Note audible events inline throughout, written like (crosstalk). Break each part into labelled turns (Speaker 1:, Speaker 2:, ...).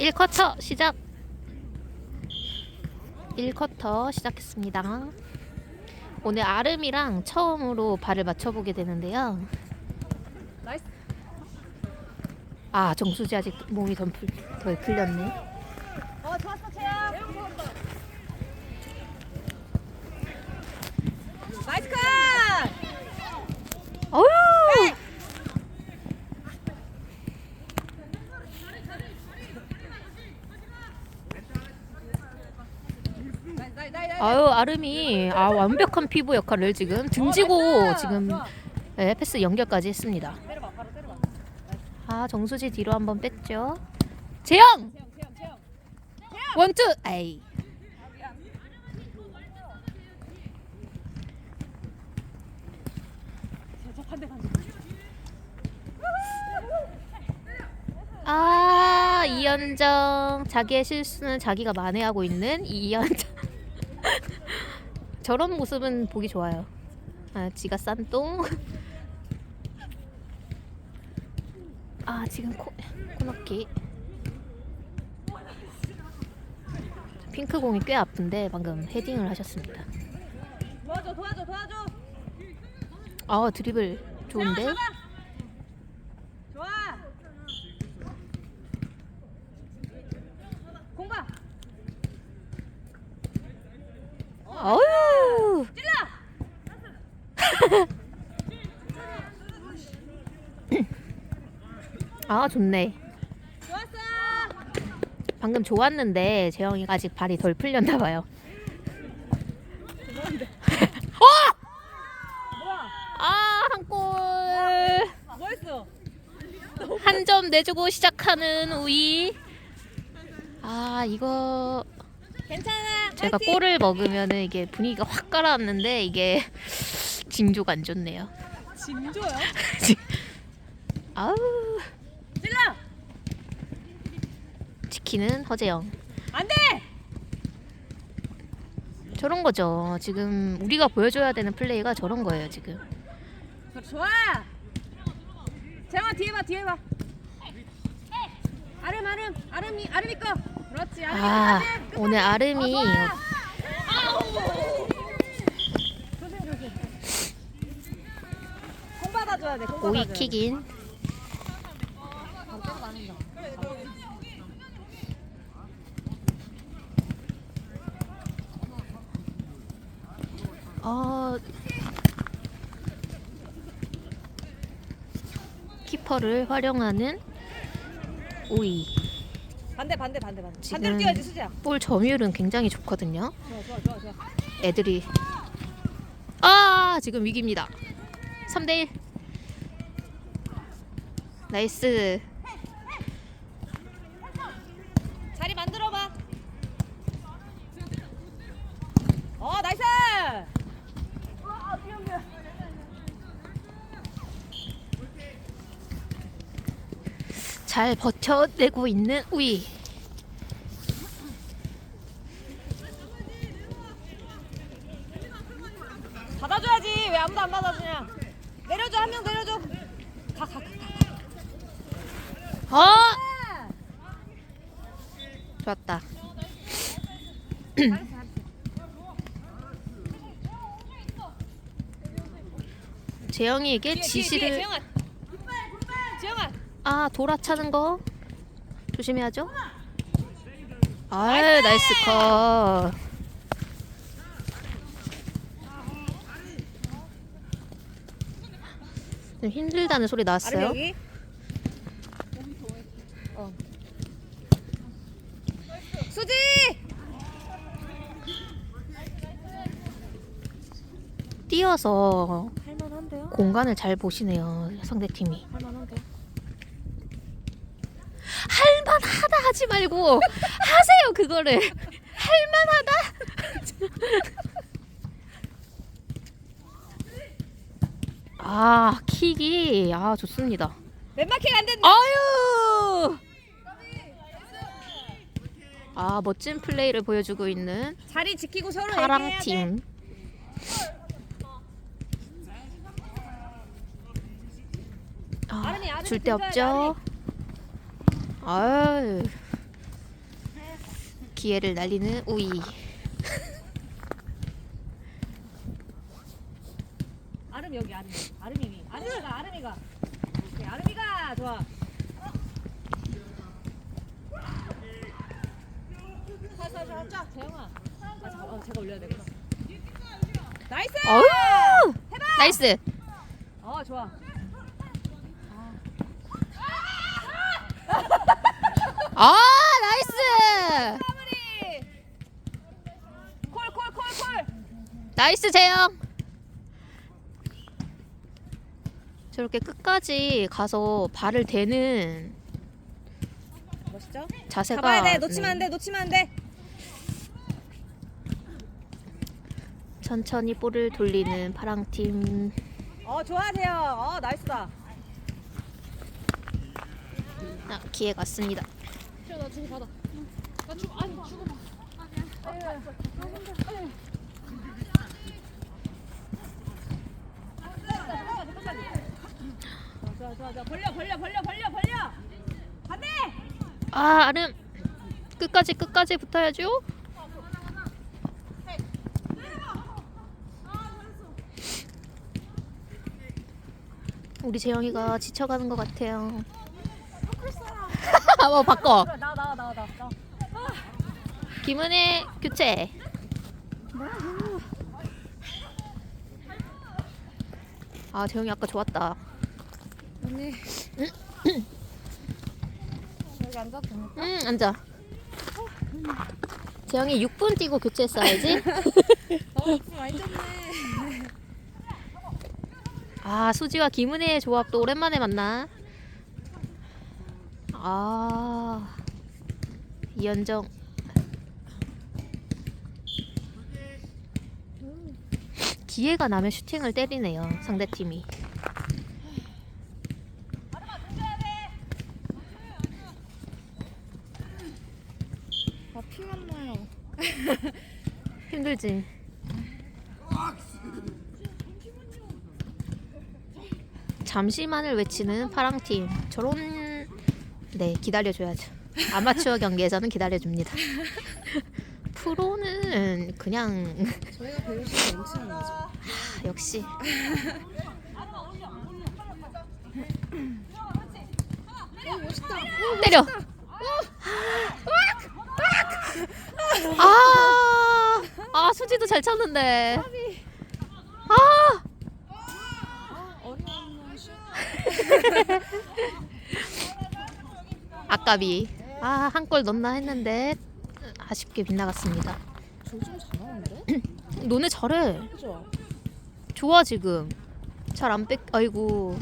Speaker 1: 1쿼터 시작. 1쿼터 시작했습니다. 오늘 아름이랑 처음으로 발을 맞춰보게 되는데요. 아 정수지 아직 몸이 덜 풀렸네.
Speaker 2: 어 좋았어 채영. 나이스 컷.
Speaker 1: 어휴!
Speaker 2: 나이스 나이스 나이스.
Speaker 1: 아유 아름이 아 완벽한 피부 역할을 지금 등지고
Speaker 2: 어,
Speaker 1: 지금. 네, 패스 연결까지 했습니다. 아 정수지 뒤로 한번 뺐죠. 재영. 원투
Speaker 2: 반대.
Speaker 1: 아 이현정 자기의 실수는 자기가 만회하고 있는 이현정 저런 모습은 보기 좋아요. 아 지가 싼 똥. 아 지금 코 코너킥. 핑크 공이 꽤 아픈데 방금 헤딩을 하셨습니다.
Speaker 2: 도와줘 도와줘 도와줘.
Speaker 1: 아 드리블 좋은데?
Speaker 2: 채영아, 잡아. 좋아. 공봐.
Speaker 1: 어유.
Speaker 2: 찔러.
Speaker 1: 아 좋네.
Speaker 2: 좋았어.
Speaker 1: 방금 좋았는데 재영이가 아직 발이 덜 풀렸나 봐요.
Speaker 2: 뭐야? (laughs)
Speaker 1: 아, 한 골.
Speaker 2: 뭐 했어?
Speaker 1: 한 점 내주고 시작하는 우이. 아, 이거
Speaker 2: 괜찮아.
Speaker 1: 제가
Speaker 2: 파이팅!
Speaker 1: 골을 먹으면은 이게 분위기가 확 가라앉는데 이게 징조가 안 좋네요.
Speaker 2: 진조야? (laughs)
Speaker 1: 아우, 키는 허재영.
Speaker 2: 안 돼.
Speaker 1: 저런 거죠. 지금 우리가 보여줘야 되는 플레이가 저런 거예요, 지금.
Speaker 2: 좋아. 재영아 뒤에 봐 뒤에 봐. 아름 아름 아름이 아름이 거. 그렇지 아름이
Speaker 1: 아,
Speaker 2: 끝까지.
Speaker 1: 오늘 아름이
Speaker 2: 어. 조심 조심. 공 받아줘야 돼. 공 받아줘야 돼.
Speaker 1: 킥인.
Speaker 2: 안 때리면 안 된다.
Speaker 1: 어, 키퍼를 활용하는 오이.
Speaker 2: 반대 반대 반대 반대. 반대로 뛰어야지 수지야.
Speaker 1: 볼 점유율은 굉장히 좋거든요.
Speaker 2: 좋아 좋아 좋아 좋아.
Speaker 1: 애들이 아 지금 위기입니다. 3대 1. 나이스.
Speaker 2: 자리 만들어 봐. 어 나이스.
Speaker 1: 잘 버텨내고 있는 우이.
Speaker 2: 받아줘야지 왜 아무도 안 받아주냐. 내려줘 한 명 내려줘. 가 가 가. 가.
Speaker 1: 어 좋았다. (clears throat) 재영이에게
Speaker 2: 뒤에, 뒤에, 뒤에,
Speaker 1: 지시를
Speaker 2: 재영아. 아
Speaker 1: 돌아 차는 거 조심해야죠. 아 나이스 컷. 좀 힘들다는 소리
Speaker 2: 아름
Speaker 1: 나왔어요.
Speaker 2: 여기. 어. 수지.
Speaker 1: 뛰어서
Speaker 2: 할만한데요?
Speaker 1: 공간을 잘 보시네요 상대 팀이.
Speaker 2: 할만한데.
Speaker 1: 할만 하지 말고 하세요 그거를. 할만하다. 아 킥이 아 좋습니다.
Speaker 2: 왼마킹 안 된다.
Speaker 1: 아유. 아 멋진 플레이를 보여주고 있는
Speaker 2: 자리 지키고 서로
Speaker 1: 파랑
Speaker 2: 얘기해야 돼.
Speaker 1: 팀. 아,
Speaker 2: 아름이, 아름이
Speaker 1: 줄데
Speaker 2: 등져야지,
Speaker 1: 없죠. 아유 기회를 날리는 우이.
Speaker 2: 아름 여기 아름. 아름이 위. 아름이가 아름이가. 오케이 아름이가 좋아. 자자자자 재영아. 아 잠깐 어, 제가 올려야 되구나. 나이스.
Speaker 1: 어우! 나이스.
Speaker 2: 어 좋아.
Speaker 1: 아, 나이스.
Speaker 2: 마무리. 콜콜콜 콜.
Speaker 1: 나이스 재영. 저렇게 끝까지 가서 발을 대는
Speaker 2: 멋있죠?
Speaker 1: 자세가
Speaker 2: 잡아야 돼. 놓치면
Speaker 1: 네,
Speaker 2: 안 돼. 놓치면 안 돼.
Speaker 1: 천천히 볼을 돌리는 파랑팀.
Speaker 2: 어 좋아하세요. 어 나이스다.
Speaker 1: 아, 기회가 왔습니다.
Speaker 2: 나 주고 받아. 나 주고 아니 주고 봐. 좋아 좋아 좋아 벌려 벌려 벌려 벌려 벌려 반대
Speaker 1: 아, 아름. 끝까지 끝까지 붙어야죠. 우리 재영이가 지쳐가는 것 같아요. (laughs) 어, 바꿔. 김은혜 교체. 아 재영이 아까 좋았다.
Speaker 2: 언니 앉아도 됩니까?
Speaker 1: 응 앉아. 재영이 6분 뛰고 교체했어야지. (laughs)
Speaker 2: 어 많이 쪘네
Speaker 1: 아 수지와 김은혜의 조합도 오랜만에 만나. 아 이현정. 기회가 나면 슈팅을 때리네요 상대 팀이.
Speaker 2: 아 피만 나요 (laughs)
Speaker 1: 힘들지. 잠시만을 외치는 파랑팀. 저런 네 기다려줘야죠. 아마추어 경기에서는 기다려줍니다. (laughs) 프로는 그냥
Speaker 2: 저희가 배울 수 거죠
Speaker 1: 역시 때려. 아, 아 수지도 잘 쳤는데. 아, (laughs) 아까비. 아, 한 골 넣나 했는데 아쉽게 빗나갔습니다. (clears throat)
Speaker 2: 잘하는데?
Speaker 1: 너네 잘해.
Speaker 2: 그죠?
Speaker 1: 좋아 지금. 잘 안 뺏. 아이고.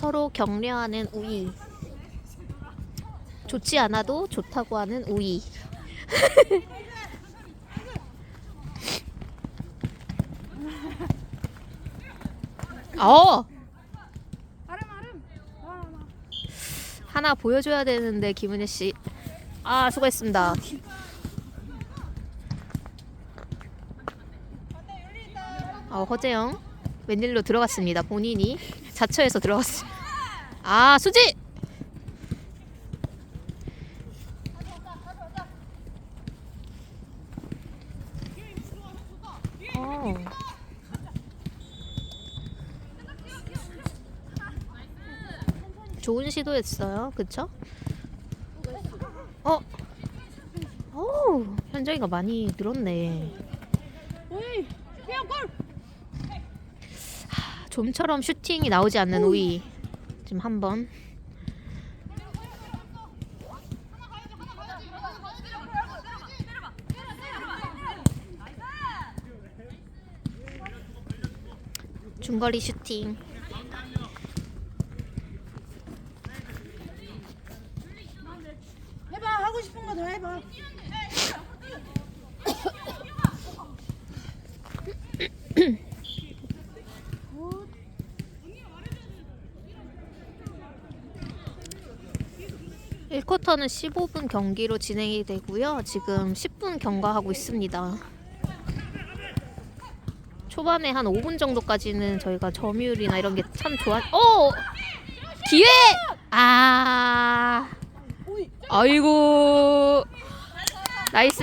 Speaker 1: 서로 격려하는 우이. 좋지 않아도 좋다고 하는 우이. (laughs) 어. 하나 보여줘야 되는데 김은혜 씨. 아 수고했습니다. 어, 허재영 웬일로 들어갔습니다. 본인이 자처해서 들어갔어. 아 수지. 어. 좋은 시도였어요. 그쵸? 어? 오, 현정이가 많이 늘었네.
Speaker 2: 오이 그냥 골
Speaker 1: 좀처럼 슈팅이 나오지 않는 우이. 지금 한 번. 중거리 슈팅.
Speaker 2: 해봐 하고 싶은 거 다 해봐
Speaker 1: 1쿼터는 15분 경기로 진행이 되고요. 지금 10분 경과하고 있습니다. 초반에 한 5분 정도까지는 저희가 점유율이나 이런 게 참 좋아. 오! 기회! 아. 아이고. 나이스.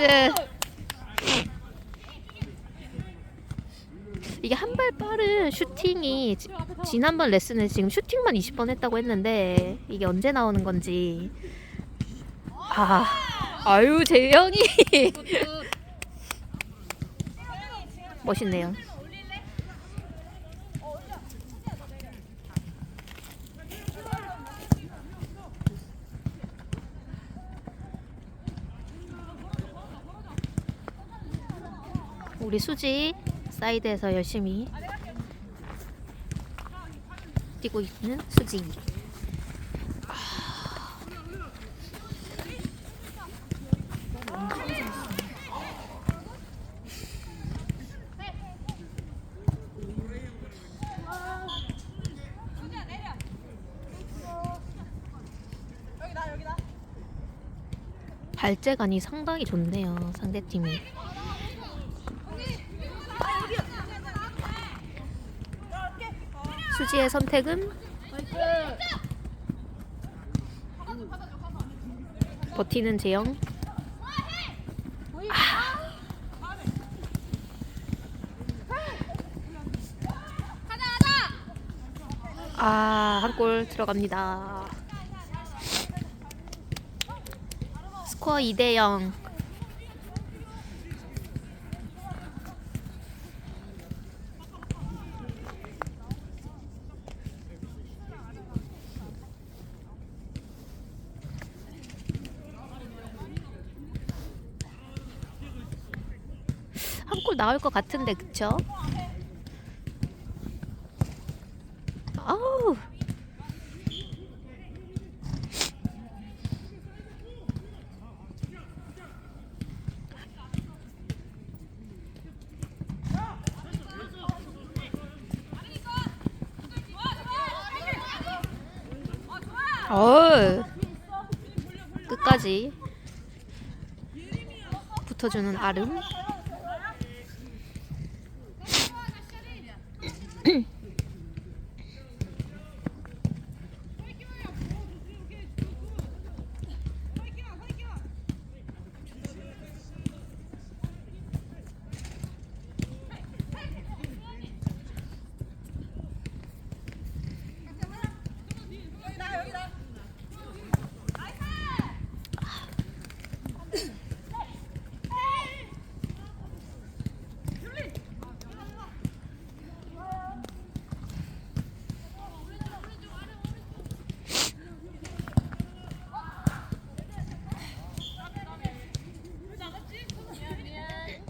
Speaker 1: 이게 한 발 빠른 슈팅이 지- 지난번 레슨에 지금 슈팅만 20번 했다고 했는데 이게 언제 나오는 건지 아 아유 재영이 멋있네요. 우리 수지 사이드에서 열심히 뛰고 있는 수지. 발재간이 상당히 좋네요 상대팀이. 수지의 선택은 버티는 재영. 아, 한 골 들어갑니다. 스코어 2대 0. 한 골 나올 것 같은데 그쵸? 아우 어 끝까지 붙어주는 아름 (clears throat)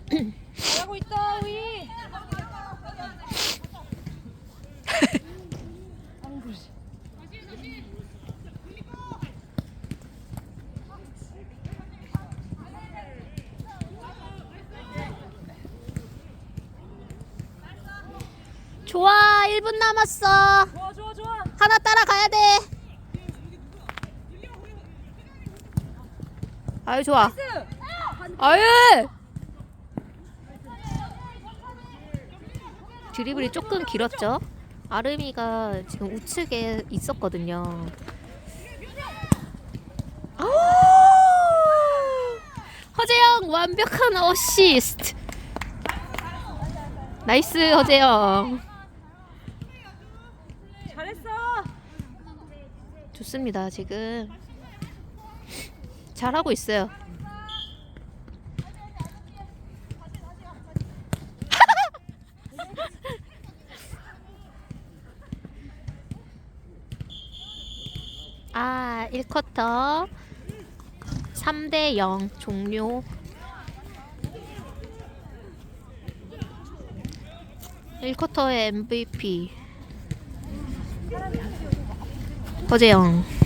Speaker 1: (clears throat)
Speaker 2: 잘하고 있다 우리.
Speaker 1: 좋아 1분 남았어.
Speaker 2: 좋아 좋아 좋아.
Speaker 1: 하나 따라가야 돼. 아유 좋아. 아유. 드리블이 조금 길었죠? 아름이가 지금 우측에 있었거든요! 허재영 완벽한 어시스트. 나이스 허재영
Speaker 2: 잘했어.
Speaker 1: 좋습니다. 지금 잘하고 있어요. (laughs) 아, 1쿼터 3대 0 종료. 1쿼터의 MVP 허재영